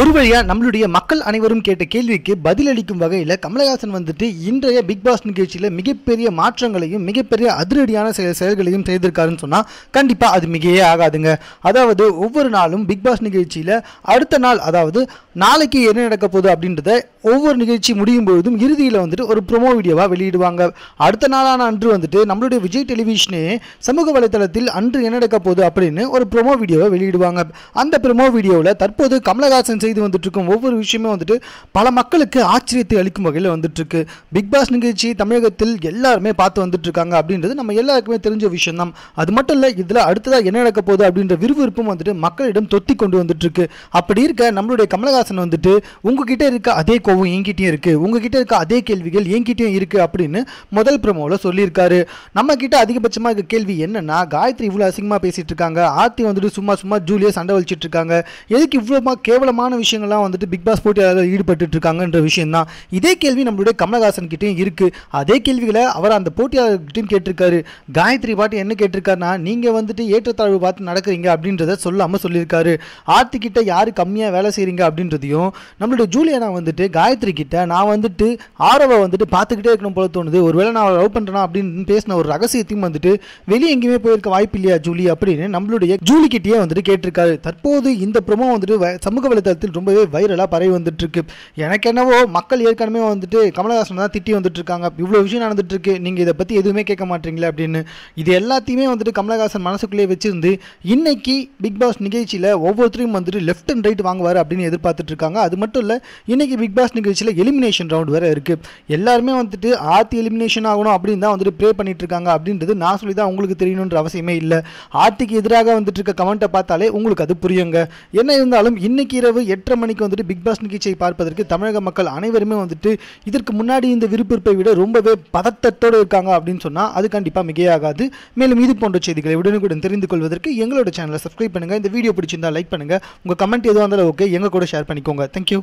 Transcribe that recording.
ஒரு வழியா நம்மளுடைய மக்கள் அனைவரும் கேட்ட கேள்விக்கு பதிலளிக்கும் வகையில் கமலஹாசன் வந்துட்டு இன்றைய பிக் பாஸ் நிகழ்ச்சியில் மிகப்பெரிய மாற்றங்களையும் மிகப்பெரிய அதிரடியான செயல் செயல்களையும் செய்திருக்காருன்னு சொன்னால் கண்டிப்பாக அது மிகையே ஆகாதுங்க. அதாவது ஒவ்வொரு நாளும் பிக் பாஸ் நிகழ்ச்சியில் அடுத்த நாள் அதாவது நாளைக்கு என்ன நடக்க போகுது அப்படின்றத ஒவ்வொரு நிகழ்ச்சி முடியும் பொழுதும் இறுதியில் வந்துட்டு ஒரு ப்ரோமோ வீடியோவாக வெளியிடுவாங்க. அடுத்த நாளான அன்று வந்துட்டு நம்மளுடைய விஜய் டெலிவிஷனே சமூக வலைதளத்தில் அன்று என்ன நடக்க போகுது அப்படின்னு ஒரு ப்ரோமோ வீடியோவை வெளியிடுவாங்க. அந்த ப்ரோமோ வீடியோவில் தற்போது கமலஹாசன் செய்து வந்துட்டு இருக்கும் ஒவ்வொரு விஷயமே வந்துட்டு பல மக்களுக்கு ஆச்சரியத்தை அளிக்கும் வகையில் வந்துட்டுருக்கு. பிக் பாஸ் நிகழ்ச்சி தமிழகத்தில் எல்லாருமே பார்த்து வந்துட்டுருக்காங்க அப்படின்றது நம்ம எல்லாருக்குமே தெரிஞ்ச விஷயம் தான் அது மட்டும் இல்லை இதில் அடுத்ததாக என்ன நடக்க போகுது அப்படின்ற விறுவிறுப்பும் வந்துட்டு மக்களிடம் தொத்தி கொண்டு வந்துட்டுருக்கு. அப்படி இருக்க நம்மளுடைய கமலஹாசன் வந்துட்டு உங்ககிட்ட இருக்க அதே கோவம் என்கிட்டயும் இருக்கு. உங்ககிட்ட இருக்க அதே கேள்விகள் என்கிட்டயும் இருக்குது அப்படின்னு முதல் ப்ரோமோவில் சொல்லியிருக்காரு. நம்ம கிட்ட அதிகபட்சமாக இருக்க கேள்வி என்னன்னா காயத்ரி இவ்வளோ அசிங்கமாக பேசிட்டு இருக்காங்க ஆர்த்தி வந்துட்டு சும்மா சும்மா ஜூலியாக சண்டை வலிச்சிட்டு இருக்காங்க எதுக்கு இவ்வளோ கேவலமான விஷயங்கள்லாம் வந்துட்டு பிக் பாஸ் போட்டியாளர்கள் ஈடுபட்டு இருக்காங்கன்ற விஷயம் தான் இதே கேள்வி நம்மளுடைய கமலஹாசன் கிட்டேயும் இருக்கு. அதே கேள்விகளை அவர் அந்த போட்டியாளர்கிட்டையும் கேட்டிருக்காரு. காயத்ரி பாட்டு என்ன கேட்டிருக்காருன்னா நீங்க வந்துட்டு ஏற்றத்தாழ்வு பார்த்து நடக்கிறீங்க அப்படின்றத சொல்லாம சொல்லியிருக்காரு. ஆர்த்தி கிட்ட யாரு கம்மியா வேலை செய்கிறீங்க அப்படின்றதையும் நம்மளுடைய ஜூலியனா வந்துட்டு காயத்ரி கிட்ட நான் வந்துட்டு ஆரவை வந்துட்டு பார்த்துக்கிட்டே இருக்கணும் போல தோணுது. ஒருவேளை நான் லவ் பண்றேனா அப்படின்னு பேசின ஒரு ரகசியத்தையும் வந்துட்டு வெளியே எங்கேயுமே போயிருக்க வாய்ப்பு இல்லையா ஜூலி? அப்படின்னு நம்மளுடைய ஜூலி கிட்டேயே வந்துட்டு கேட்டிருக்காரு. தற்போது இந்த ப்ரொமோ வந்துட்டு சமூக வலைதளத்தில் ரொம்பவே வைரலாக பரவி வந்துட்டு இருக்கு எனக்கு என்னவோ மக்கள் ஏற்கனவே வந்துட்டு கமலஹாசன் தான் திட்டி வந்துட்டு இருக்காங்க இவ்வளோ விஷயம் நடந்துட்டு இருக்கு நீங்க இதை பற்றி எதுவுமே கேட்க மாட்டீங்களே அப்படின்னு. இது எல்லாத்தையுமே வந்துட்டு கமலஹாசன் மனசுக்குள்ளேயே வச்சிருந்து இன்னைக்கு பிக் பாஸ் நிகழ்ச்சியில் ஒவ்வொருத்தரையும் வந்துட்டு லெஃப்ட் அண்ட் ரைட் வாங்குவார் அப்படின்னு எதிர்பார்த்துட்ருக்காங்க அது மட்டும் இல்லை இன்னைக்கு பிக் பாஸ் நிகழ்ச்சியில் எலிமினேஷன் ரவுண்ட் வேறு இருக்கு. எல்லாருமே வந்துட்டு ஆர்த்தி எலிமினேஷன் ஆகணும் அப்படின்னு தான் வந்துட்டு ப்ரே பண்ணிட்டு இருக்காங்க அப்படின்றது நான் சொல்லி தான் உங்களுக்கு தெரியணுன்ற அவசியமே இல்லை. ஆர்த்திக்கு எதிராக வந்துட்டு இருக்க கமெண்ட்டை பார்த்தாலே உங்களுக்கு அது புரியுங்க. என்ன இருந்தாலும் இன்னைக்கு இரவு எட்டரை மணிக்கு வந்துட்டு பிக் பாஸ் நிகழ்ச்சியை பார்ப்பதற்கு தமிழக மக்கள் அனைவருமே வந்துட்டு இதற்கு முன்னாடி இந்த விருப்பத்தை விட ரொம்பவே பதட்டத்தோடு இருக்காங்க அப்படின்னு சொன்னால் அது கண்டிப்பாக மிகையாகாது. மேலும் இது போன்ற செய்திகளை உடனுக்குடன் தெரிந்து கொள்வதற்கு எங்களோட சேனலை சப்ஸ்கிரைப் பண்ணுங்க. இந்த வீடியோ பிடிச்சிருந்தா லைக் பண்ணுங்க. உங்கள் கமெண்ட் எதுவாக இருந்தாலும் ஓகே எங்க கூட ஷேர் பண்ணிக்கோங்க. தேங்க்யூ